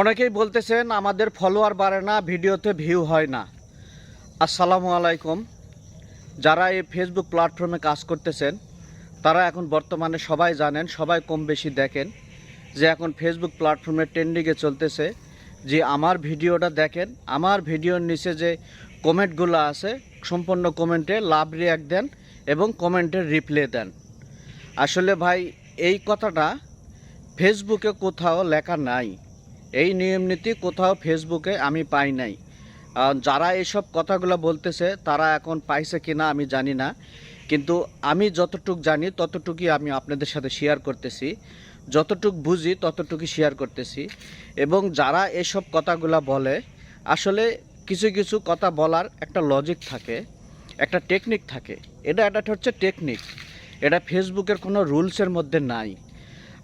অনেকেই বলতেছেন আমাদের ফলোয়ার বাড়ে না, ভিডিওতে ভিউ হয় না। আসসালামু আলাইকুম। যারা এই ফেসবুক প্ল্যাটফর্মে কাজ করতেছেন, তারা এখন বর্তমানে সবাই জানেন, সবাই কম বেশি দেখেন যে এখন ফেসবুক প্ল্যাটফর্মে ট্রেন্ডিংয়ে চলতেছে যে আমার ভিডিওটা দেখেন, আমার ভিডিওর নিচে যে কমেন্টগুলো আছে, সম্পূর্ণ কমেন্টে লাভ রিয়াক্ট দেন এবং কমেন্টের রিপ্লাই দেন। আসলে ভাই, এই কথাটা ফেসবুকে কোথাও লেখা নাই। এই নিয়ম নীতি কোথাও ফেসবুকে আমি পাই নাই। যারা এসব কথাগুলো বলতেছে, তারা এখন পাইছে কিনা আমি জানি না। কিন্তু আমি যতটুক জানি, ততটুকুই আমি আপনাদের সাথে শেয়ার করতেছি। যতটুক বুঝি ততটুকু শেয়ার করতেছি। এবং যারা এসব কথাগুলো বলে, আসলে কিছু কিছু কথা বলার একটা লজিক থাকে, একটা টেকনিক থাকে। এটা এটা হচ্ছে টেকনিক এটা ফেসবুকের কোনো রুলসের মধ্যে নাই।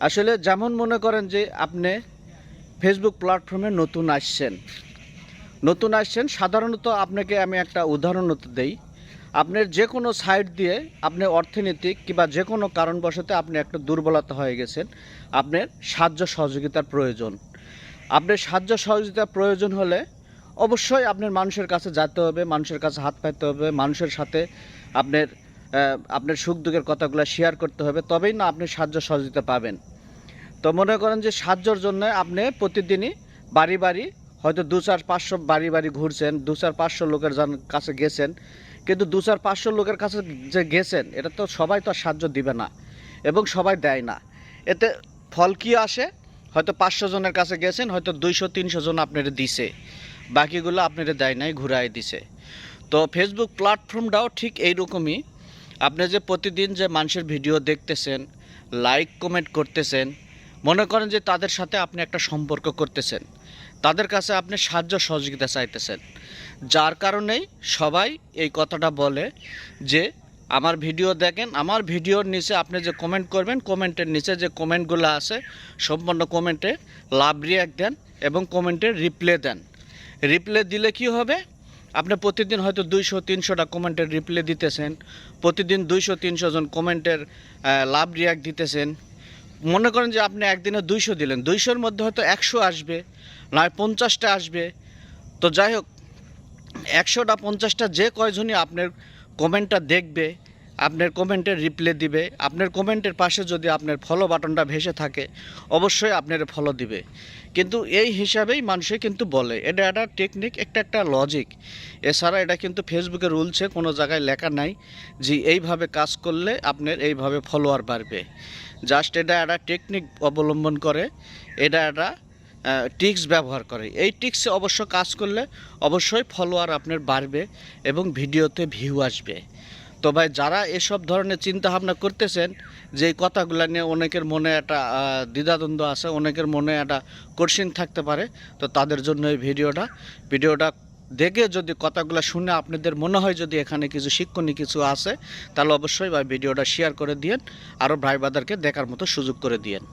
আসলে যেমন মনে করেন যে আপনি ফেসবুক প্ল্যাটফর্মে নতুন আসছেন। নতুন আসছেন, সাধারণত আপনাকে আমি একটা উদাহরণ দেই। আপনার যে কোনো সাইট দিয়ে আপনি অর্থনৈতিক কিংবা যে কোনো কারণবশত আপনি একটা দুর্বলতা হয়ে গেছেন, আপনার সাহায্য সহযোগিতার প্রয়োজন। আপনার সাহায্য সহযোগিতার প্রয়োজন হলে অবশ্যই আপনার মানুষের কাছে যেতে হবে, মানুষের কাছে হাত পাইতে হবে, মানুষের সাথে আপনার আপনার সুখ দুঃখের কথাগুলো শেয়ার করতে হবে, তবেই না আপনি সাহায্য সহযোগিতা পাবেন। তো মনে করেন যে সাহায্যর জন্য আপনি প্রতিদিনই বাড়ি বাড়ি, হয়তো দু চার পাঁচশো বাড়ি বাড়ি ঘুরছেন, দু চার পাঁচশো লোকের কাছে গেছেন, কিন্তু দু চার পাঁচশো লোকের কাছে যে গেছেন, এটা তো সবাই তো আর সাহায্য দিবে না এবং সবাই দেয় না। এতে ফল কি আসে? হয়তো পাঁচশো জনের কাছে গেছেন, হয়তো দুইশো, তিনশো জন আপনারা দিছে, বাকিগুলো আপনারা দেয় নাই ঘুরাই দিছে। তো ফেসবুক প্ল্যাটফর্মটাও ঠিক এইরকমই। আপনি যে প্রতিদিন যে মানুষের ভিডিও দেখতেছেন লাইক কমেন্ট করতেছেন মনে করেন যে তাদের সাথে আপনি একটা সম্পর্ক করতেছেন। তাদের কাছে আপনি সাহায্য সহযোগিতা চাইতেছেন। যার কারণেই সবাই এই কথাটা বলে যে, আমার ভিডিও দেখেন, আমার ভিডিওর নিচে আপনি যে কমেন্ট করবেন কমেন্টের নিচে যে কমেন্টগুলো আছে, সম্পূর্ণ কমেন্টে লাভ রিয়াক্ট দেন এবং কমেন্টের রিপ্লে দেন। রিপ্লে দিলে কি হবে? আপনি প্রতিদিন হয়তো দুইশো তিনশোটা কমেন্টের রিপ্লে দিতেছেন, প্রতিদিন দুইশো, তিনশো জন কমেন্টের লাভ রিয়াক্ট দিতেছেন। মনে করেন যে আপনি একদিনে দুইশো দিলেন, দুইশোর মধ্যে হয়তো একশো আসবে, নয় পঞ্চাশটা আসবে। তো যাই হোক, একশোটা, পঞ্চাশটা যে কয়জনই আপনার কমেন্টটা দেখবে আপনার কমেন্টের রিপ্লে দিবে। আপনার কমেন্টের পাশে যদি আপনার ফলো বাটনটা ভেসে থাকে, অবশ্যই আপনার ফলো দিবে। কিন্তু এই হিসাবেই মানুষে কিন্তু বলে। এটা একটা টেকনিক একটা একটা লজিক এছাড়া এটা কিন্তু ফেসবুকে রুলসে কোনো জায়গায় লেখা নাই যে এইভাবে কাজ করলে আপনার এইভাবে ফলোয়ার বাড়বে। জাস্ট এটা একটা টেকনিক অবলম্বন করে, এটা একটা টিক্স ব্যবহার করে। এই টিক্সে অবশ্য কাজ করলে অবশ্যই ফলোয়ার আপনার বাড়বে এবং ভিডিওতে ভিউ আসবে। তো ভাই, যারা এসব ধরনের চিন্তা ভাবনা করতেছেন যে কথাগুলো নিয়ে অনেকের মনে একটা দ্বিধাদ্বন্দ্ব আছে, অনেকের মনে একটা কোশ্চিন থাকতে পারে, তো তাদের জন্য এই ভিডিওটা। ভিডিওটা দেখে যদি কথাগুলো শুনে আপনাদের মনে হয় যদি এখানে কিছু শিক্ষণীয় কিছু আছে, তাহলে অবশ্যই ভাই ভিডিওটা শেয়ার করে দিয়েন আরও ভাই বাদারকে দেখার মতো সুযোগ করে দিয়েন।